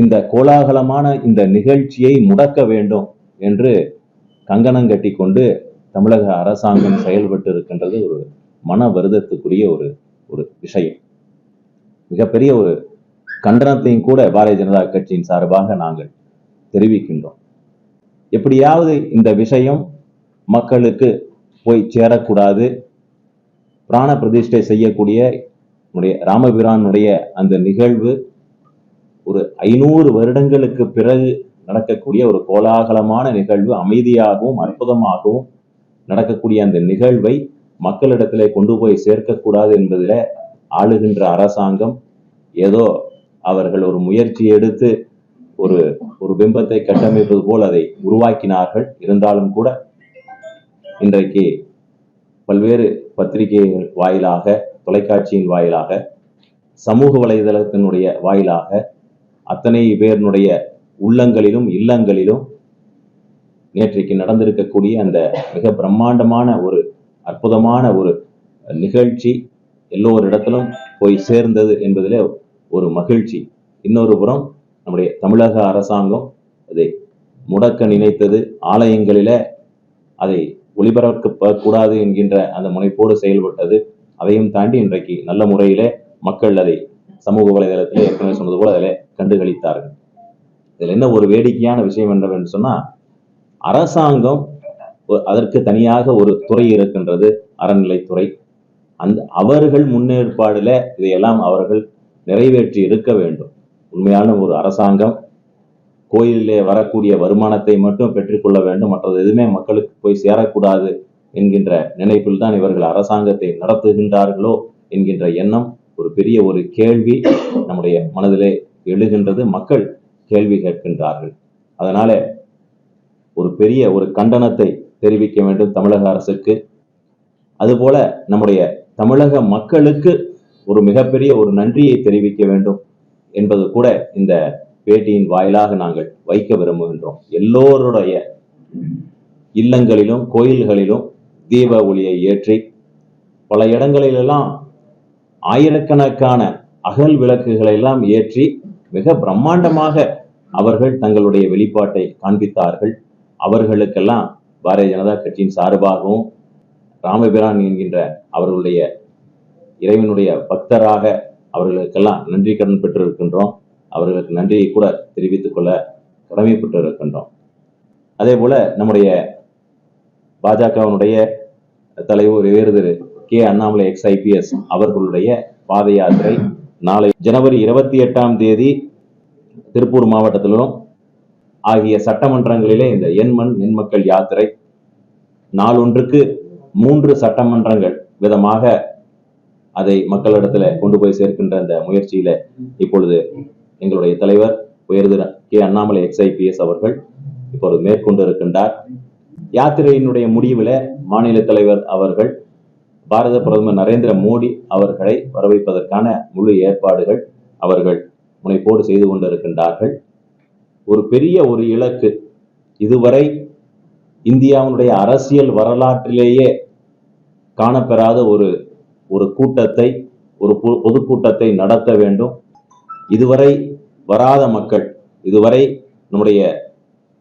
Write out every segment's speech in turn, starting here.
இந்த கோலாகலமான இந்த நிகழ்ச்சியை முடக்க வேண்டும் என்று கங்கணம் கட்டி கொண்டு தமிழக அரசாங்கம் செயல்பட்டு இருக்கின்றது ஒரு மன வருதத்துக்குரிய ஒரு ஒரு விஷயம். மிகப்பெரிய ஒரு கண்டனத்தையும் கூட பாரதிய ஜனதா கட்சியின் சார்பாக நாங்கள் தெரிவிக்கின்றோம். எப்படியாவது இந்த விஷயம் மக்களுக்கு போய் சேரக்கூடாது. பிராண பிரதிஷ்டை செய்யக்கூடிய நம்முடைய ராமபிரானுடைய அந்த நிகழ்வு ஒரு ஐநூறு வருடங்களுக்கு பிறகு நடக்கக்கூடிய ஒரு கோலாகலமான நிகழ்வு அமைதியாகவும் அற்புதமாகவும் நடக்கக்கூடிய அந்த நிகழ்வை மக்களிடத்திலே கொண்டு போய் சேர்க்கக்கூடாது என்பதில் ஆளுகின்ற அரசாங்கம் ஏதோ அவர்கள் ஒரு முயற்சி எடுத்து ஒரு ஒரு பிம்பத்தை கட்டமைப்பது போல் அதை உருவாக்கினார்கள். இருந்தாலும் கூட இன்றைக்கு பல்வேறு பத்திரிகைகள் வாயிலாக தொலைக்காட்சியின் வாயிலாக சமூக வலைதளத்தினுடைய வாயிலாக அத்தனை பேருனுடைய உள்ளங்களிலும் இல்லங்களிலும் நேற்றைக்கு நடந்திருக்கக்கூடிய அந்த மிக பிரம்மாண்டமான ஒரு அற்புதமான ஒரு நிகழ்ச்சி எல்லோரிடத்திலும் போய் சேர்ந்தது என்பதிலே ஒரு மகிழ்ச்சி. இன்னொரு புறம் நம்முடைய தமிழக அரசாங்கம் அதை முடக்க நினைத்தது ஆலயங்களில அதை ஒளிபரப்பக்கூடாது என்கின்ற அந்த முனைப்போடு செயல்பட்டது. அதையும் தாண்டி இன்றைக்கு நல்ல முறையிலே மக்கள் அதை சமூக வலைதளத்தில் ஏற்கனவே சொன்னது போல அதில் கண்டுகளித்தார்கள். இதில் என்ன ஒரு வேடிக்கையான விஷயம் என்னவென்று சொன்னா அரசாங்கம் அதற்கு தனியாக ஒரு துறை இருக்கின்றது அறநிலைத்துறை. அந்த அவர்கள் முன்னேற்பாடுல இதையெல்லாம் அவர்கள் நிறைவேற்றி இருக்க வேண்டும். உண்மையான ஒரு அரசாங்கம் கோயிலிலே வரக்கூடிய வருமானத்தை மட்டும் பெற்றுக்கொள்ள வேண்டும் மற்றது எதுவுமே மக்களுக்கு போய் சேரக்கூடாது என்கின்ற நினைப்பில் தான் இவர்கள் அரசாங்கத்தை நடத்துகின்றார்களோ என்கின்ற எண்ணம் ஒரு பெரிய ஒரு கேள்வி நம்முடைய மனதிலே எழுகின்றது மக்கள் கேள்வி கேட்கின்றார்கள். அதனால ஒரு பெரிய ஒரு கண்டனத்தை தெரிவிக்க வேண்டும் தமிழக அரசுக்கு. அதுபோல நம்முடைய தமிழக மக்களுக்கு ஒரு மிகப்பெரிய ஒரு நன்றியை தெரிவிக்க வேண்டும் என்பது கூட இந்த பேட்டியின் வாயிலாக நாங்கள் வைக்க விரும்புகின்றோம். எல்லோருடைய இல்லங்களிலும் கோயில்களிலும் தீப ஒளியை ஏற்றி பல இடங்களிலெல்லாம் ஆயிரக்கணக்கான அகல் விளக்குகளை எல்லாம் ஏற்றி மிக பிரம்மாண்டமாக அவர்கள் தங்களுடைய வெளிப்பாட்டை காண்பித்தார்கள். அவர்களுக்கெல்லாம் பாரதிய ஜனதா கட்சியின் சார்பாகவும் ராமபிரான் என்கின்ற அவர்களுடைய இறைவனுடைய பக்தராக அவர்களுக்கெல்லாம் நன்றி கடன் பெற்றிருக்கின்றோம். அவர்களுக்கு நன்றியை கூட தெரிவித்துக் கொள்ள கடமைப்பட்டு இருக்கின்றோம் அதே போல நம்முடைய பாஜகவினுடைய தலைவர் வேறு Thiru K Annamalai ex IPS அவர்களுடைய பாத யாத்திரை நாளை ஜனவரி இருபத்தி எட்டாம் தேதி திருப்பூர் மாவட்டத்திலும் ஆகிய சட்டமன்றங்களிலே இந்த எண்மண் எண்மக்கள் யாத்திரை நாளொன்றுக்கு மூன்று சட்டமன்றங்கள் விதமாக அதை மக்களிடத்துல கொண்டு போய் சேர்க்கின்ற அந்த முயற்சியில இப்பொழுது எங்களுடைய தலைவர் உயர்திரு கே அண்ணாமலை எக்ஸ்ஐபிஎஸ் அவர்கள் இப்பொழுது மேற்கொண்டு இருக்கின்றார் யாத்திரையினுடைய முடிவில் மாநில தலைவர் அவர்கள் பாரத பிரதமர் நரேந்திர மோடி அவர்களை வரவைப்பதற்கான முழு ஏற்பாடுகள் அவர்கள் முனைப்போடு செய்து கொண்டிருக்கின்றார்கள். ஒரு பெரிய ஒரு இலக்கு. இதுவரை இந்தியாவினுடைய அரசியல் வரலாற்றிலேயே காணப்பெறாத ஒரு ஒரு கூட்டத்தை ஒரு பொ- பொதுக்கூட்டத்தை நடத்த வேண்டும். இதுவரை வராத மக்கள் இதுவரை நம்முடைய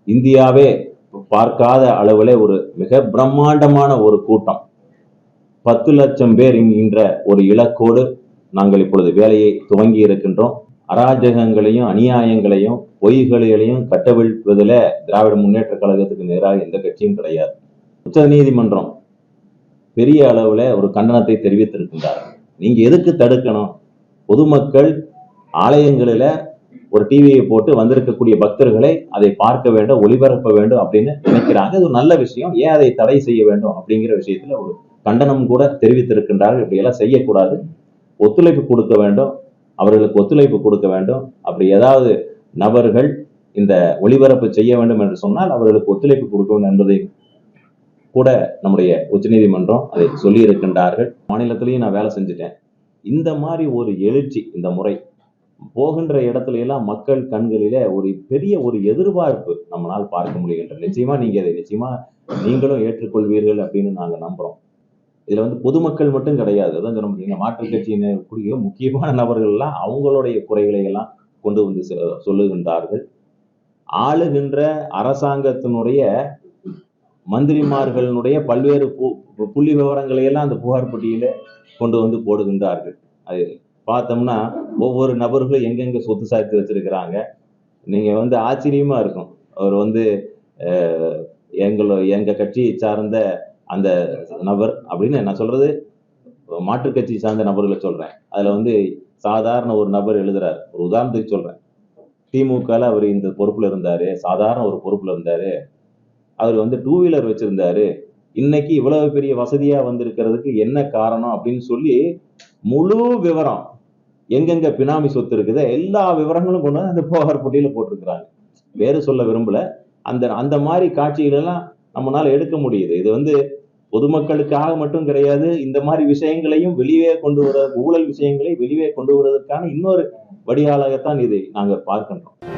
இந்தியாவே பார்க்காத அளவிலே ஒரு மிக பிரம்மாண்டமான ஒரு கூட்டம். பத்து லட்சம் பேர் என்கின்ற ஒரு இலக்கோடு நாங்கள் இப்பொழுது வேலையை துவங்கி இருக்கின்றோம். அராஜகங்களையும் அநியாயங்களையும் பொய்களையும் கட்டவிழ்ப்பதில் திராவிட முன்னேற்ற கழகத்துக்கு நேராக எந்த கட்சியும் கிடையாது. உச்ச நீதிமன்றம் பெரிய அளவுல ஒரு கண்டனத்தை தெரிவித்திருக்கின்றார். நீங்க எதுக்கு தடுக்கணும்? பொதுமக்கள் ஆலயங்களில ஒரு டிவியை போட்டு வந்திருக்கக்கூடிய பக்தர்களை அதை பார்க்க வேண்டும் ஒளிபரப்ப வேண்டும் அப்படின்னு நினைக்கிறாங்க. அது ஒரு நல்ல விஷயம். ஏன் அதை தடை செய்ய வேண்டும் அப்படிங்கிற விஷயத்துல ஒரு கண்டனம் கூட தெரிவித்திருக்கின்றார்கள். இப்படியெல்லாம் செய்யக்கூடாது. ஒத்துழைப்பு கொடுக்க வேண்டும். அவர்களுக்கு ஒத்துழைப்பு கொடுக்க வேண்டும். அப்படி ஏதாவது நபர்கள் இந்த ஒளிபரப்பு செய்ய வேண்டும் என்று சொன்னால் அவர்களுக்கு ஒத்துழைப்பு கொடுக்க வேண்டும் என்பதை கூட நம்முடைய உச்சநீதிமன்றம் அதை சொல்லி இருக்கின்றார்கள் மாநிலத்திலையும் நான் வேலை செஞ்சுட்டேன். இந்த மாதிரி ஒரு எழுச்சி இந்த முறை போகின்ற இடத்துல எல்லாம் மக்கள் கண்களிலே ஒரு பெரிய ஒரு எதிர்பார்ப்பு நம்மளால் பார்க்க முடிகின்றது. நிச்சயமா நீங்க அதை நிச்சயமா நீங்களும் ஏற்றுக்கொள்வீர்கள் அப்படின்னு நாங்க நம்புறோம். இதுல வந்து பொதுமக்கள் மட்டும் கிடையாது. அதான் சொல்ல முடியுங்க மாற்றுக் கட்சியினர் கூடிய முக்கியமான நபர்கள் எல்லாம் அவங்களுடைய குறைகளை எல்லாம் கொண்டு வந்து சொல்லுகின்றார்கள். ஆளுகின்ற அரசாங்கத்தினுடைய மந்திரிமார்களுடைய பல்வேறு புள்ளி விவரங்களை எல்லாம் அந்த புகார் பட்டியல கொண்டு வந்து போடுகின்றார்கள். அது பார்த்தோம்னா ஒவ்வொரு நபர்களும் எங்கெங்க சொத்து சாய்த்து வச்சிருக்கிறாங்க. நீங்க வந்து ஆச்சரியமா இருக்கும். அவர் வந்து எங்களோ எங்க கட்சியை சார்ந்த அந்த நபர் அப்படின்னு நான் சொல்றது மாற்றுக் கட்சி சார்ந்த நபர்களை சொல்றேன். அதுல வந்து சாதாரண ஒரு நபர் எழுதுறாரு. ஒரு உதாரணத்துக்கு சொல்றேன். திமுகல அவர் இந்த பொறுப்புல இருந்தாரு. சாதாரண ஒரு பொறுப்புல இருந்தாரு. அவர் வந்து டூ வீலர் வச்சிருந்தாரு. இன்னைக்கு இவ்வளவு பெரிய வசதியா வந்திருக்கிறதுக்கு என்ன காரணம் அப்படின்னு சொல்லி முழு விவரம் எங்கெங்க பினாமி சொத்து இருக்குதோ எல்லா விவரங்களும் கொண்டு வந்து அந்த புகார் பட்டியல போட்டிருக்கிறாங்க. வேறு சொல்ல விரும்பல. அந்த அந்த மாதிரி காட்சிகள் எல்லாம் நம்மளால எடுக்க முடியுது. இது வந்து பொதுமக்களுக்காக மட்டும் கிடையாது இந்த மாதிரி விஷயங்களையும் வெளியே கொண்டு வர ஊழல் விஷயங்களை வெளியே கொண்டு வருவதற்கான இன்னொரு வடிகாலாகத்தான் இதை நாங்கள் பார்க்கின்றோம்.